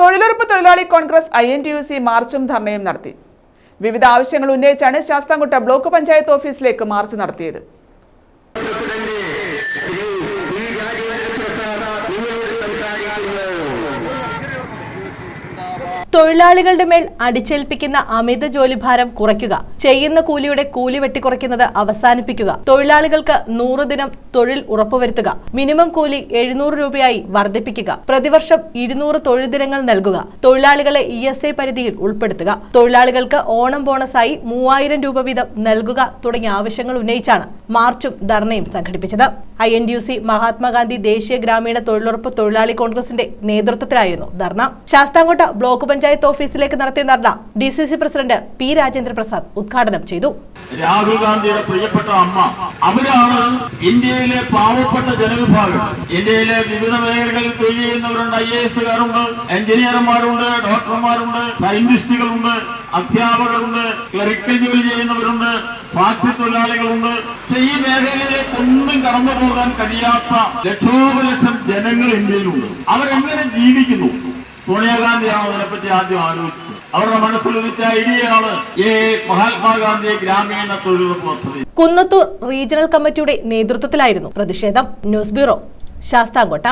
തൊഴിലുറപ്പ് തൊഴിലാളി Congress I N T U C മാർച്ചും ധർണയും നടത്തി. വിവിധ ആവശ്യങ്ങൾ ഉന്നയിച്ചാണ് ശാസ്താംകുട്ട ബ്ലോക്ക് പഞ്ചായത്ത് ഓഫീസിലേക്ക് മാർച്ച് നടത്തിയത്. തൊഴിലാളികളുടെ മേൽ അടിച്ചേൽപ്പിക്കുന്ന അമിത ജോലിഭാരം കുറയ്ക്കുക. ചെയ്യുന്ന കൂലിയുടെ കൂലി വെട്ടിക്കുറയ്ക്കുന്നത് അവസാനിപ്പിക്കുക. തൊഴിലാളികൾക്ക് നൂറ് ദിനം തൊഴിൽ ഉറപ്പുവരുത്തുക. മിനിമം കൂലി എഴുന്നൂറ് രൂപയായി വർദ്ധിപ്പിക്കുക. പ്രതിവർഷം ഇരുന്നൂറ് തൊഴിൽ ദിനങ്ങൾ നൽകുക. തൊഴിലാളികളെ ഇ എസ് ഐ പരിധിയിൽ ഉൾപ്പെടുത്തുക. തൊഴിലാളികൾക്ക് ഓണം ബോണസായി മൂവായിരം രൂപ വീതം നൽകുക തുടങ്ങിയ ആവശ്യങ്ങൾ ഉന്നയിച്ചാണ് മാർച്ചും ധർണയും സംഘടിപ്പിച്ചത്. I N D U C Mahatma Gandhi ദേശീയ ഗ്രാമീണ തൊഴിലുറപ്പ് തൊഴിലാളി കോൺഗ്രസിന്റെ നേതൃത്വത്തിലായിരുന്നു ധർണ. ശാസ്താംകോട്ട ബ്ലോക്ക് പഞ്ചായത്ത് ഓഫീസിലേക്ക് നടത്തിയ ധർണ D C C president P Rajendra Prasad ഉദ്ഘാടനം ചെയ്തു. രാഹുൽ ഗാന്ധിയുടെ പ്രിയപ്പെട്ട അമ്മ അവരാണ് ഇന്ത്യയിലെ പാവപ്പെട്ട ജനവിഭാഗം. ഇന്ത്യയിലെ വിവിധ മേഖലകളിൽ തൊഴിൽ ചെയ്യുന്നവരുണ്ട് ഐ എ എസുകാരുണ്ട് എഞ്ചിനീയർമാരുണ്ട് ഡോക്ടർമാരുണ്ട് സയന്റിസ്റ്റുകളുണ്ട് അധ്യാപകരുണ്ട് ക്ലറിക്കൽ ജോലി ചെയ്യുന്നവരുണ്ട് ഫാക്ടറി തൊഴിലാളികളുണ്ട്. പക്ഷെ ഈ മേഖലയിലേക്ക് ഒന്നും കടന്നു പോകാൻ കഴിയാത്ത ലക്ഷോപലക്ഷം ജനങ്ങൾ ഇന്ത്യയിലുണ്ട്. അവരെങ്ങനെ ജീവിക്കുന്നു സോണിയാഗാന്ധിയാണ് അതിനെപ്പറ്റി ആദ്യം ആലോചിച്ചത് അവരുടെ മനസ്സിൽ ഉദിച്ച ഐഡിയയാണ് ഈ മഹാത്മാഗാന്ധി ഗ്രാമീണ തൊഴിലുറപ്പ് പദ്ധതി. കുന്നത്തൂർ റീജിയണൽ കമ്മിറ്റിയുടെ നേതൃത്വത്തിലായിരുന്നു പ്രതിഷേധം. News bureau Sasthamkotta.